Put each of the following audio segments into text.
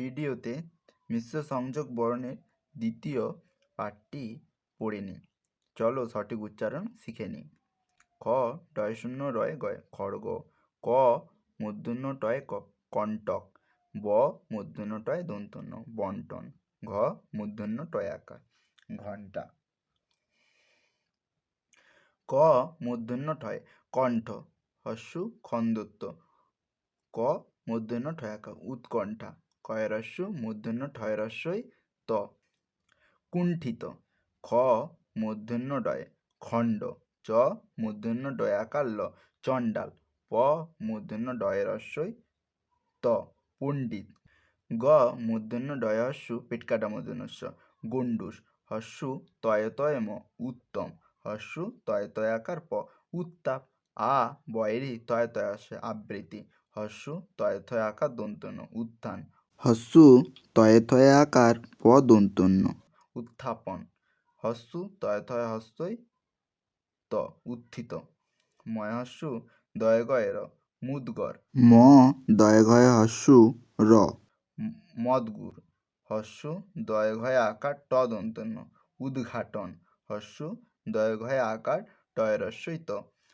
ভিডিওতে মিশ্র সংযোগ বর্ণের দ্বিতীয় পাঠটি পড়ে চলো সঠিক উচ্চারণ শিখে নিই। ক টয় শূন্য রয় গয় খড়গ। ক মূর্ধন্য টয় ক কণ্টক। ব মূর্ধন্য টয় দন্তন্য বন্টন ঘ মূর্ধন্য টয় আকার। ঘণ্টা। ক মূর্ধন্য ঠয় কণ্ঠ। হস্যু খন্দত্ব। ক মূর্ধন্য ঠয়াকা উৎকণ্ঠা। কয়রস্যু মূর্ধন্য ঠয়রস্যই ত। কুণ্ঠিত, খ মূর্ধন্য ডয়, খণ্ড, চ মূর্ধন্য ডয়াকার ল, চণ্ডাল, প মূর্ধন্য ডয়রস্যই ত। পণ্ডিত, গ মূর্ধন্য ডয়স্যু পেটকাটা মূর্ধন্যস্য গণ্ডুস হস্যু, তয়তয়ম, উত্তম, হস্যু তয় তয়াকার প, উত্তাপ, আ, বয়রি তয় তয়াসে আবৃত্তি, হস্যু তয় থয় আকার দন্তন্য, উত্থান হস্যু তয় থয় আকার প দন্তন্য উত্থাপন। হস্যু তয় থয় হস্তই ত উত্থিত। ময় ময়হস্যু দয় গয়ের মুদগর। ম দয় ঘয় হস্যু র। মদগুর। হস্যু দয় ঘয় আকার ট দন্তন্য উদ্ঘাটন। হস্যু দয় ঘয় আকার টয়রস্যই ত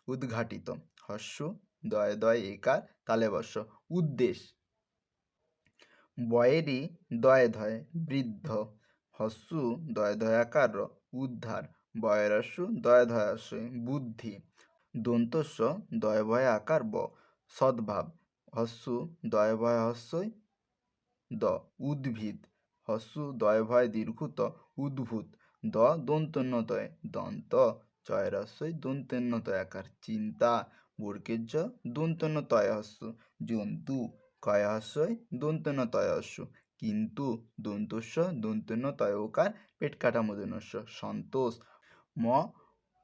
উদ্ঘাটিত। হস্যু দয় দয় একার তালে বর্ষ। উদ্দেশ বয়েরই দয় ধয় বৃদ্ধ, হস্যু দয় ধয়াকার উদ্ধার বয়রস্যু দয় ধয়াশ্রয় বুদ্ধি, দন্তস্য দয় ভয় আকার ব, সদ্ভাব, হস্যু দয় ভয় হস্যই দ, উদ্ভিদ, হস্যু দয় ভয় দীর্ঘত উদ্ভূত, দ দন্তন্যতয় দন্ত চয়রস্যই দন্তন্যতয় আকার চিন্তা বর্গের জ দন্তন্যতয় হস্য জন্তু কয়াহস্যই দন্তন্যতয় হস্য কিন্তু দন্তস্য দন্তন্যতয় তয়কার পেট কাটা মদনস্য সন্তোষ। ম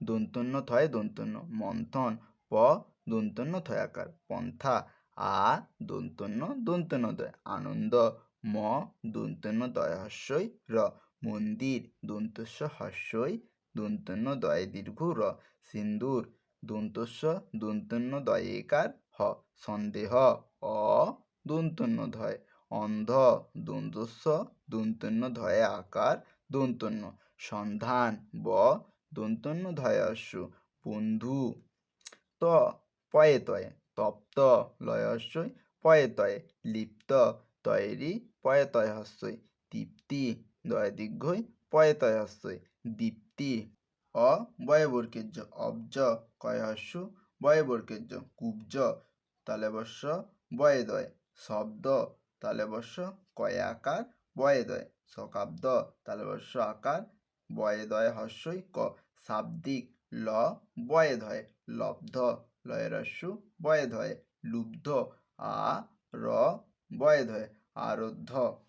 দন্তন্য থয় দন্তন্য। মন্থন। প দন্তন্য থয়াকার পন্থা। আ দন্তন্য দন্তন্য দয় আনন্দ। ম দন্তন্য দয় হস্যই র। মন্দির। দন্তস্য হস্যই দন্তন্য দয় দীর্ঘ র। সিন্দুর। দন্তস্য দন্তন্য দয় একার হ। সন্দেহ। অ দন্তন্য ধয় অন্ধ দন্তস্য দন্তন্য ধয়ে আকার দন্তন্য সন্ধান ব দন্তন্য ধয়াস্য বন্ধু ত পয়ে তয়ে তপ্ত লয়স্যই পয়ে তয়ে লিপ্ত তয়েরই পয়ে তয় হস্যই তৃপ্তি দয় দীর্ঘই পয়ে তয় হস্যই দীপ্তি অ বয়বর্গের্য অব্জ কয়হস্য বয়বর্গের্য কুব্জ তালেবস্য বয়েদয়। শব্দ তালেবস্য কয়ে আকার, বয়ে বয়েদয় শকাব্দ তালেবস্য আকার, বয়ে বয়েদয় হস্যই ক। শাব্দিক, ল, বয়ে ধয়। লব্ধ লয়েরস্যু বয়েধয় লুব্ধ, আ, র, বয়ে ধয়। আরোধ্য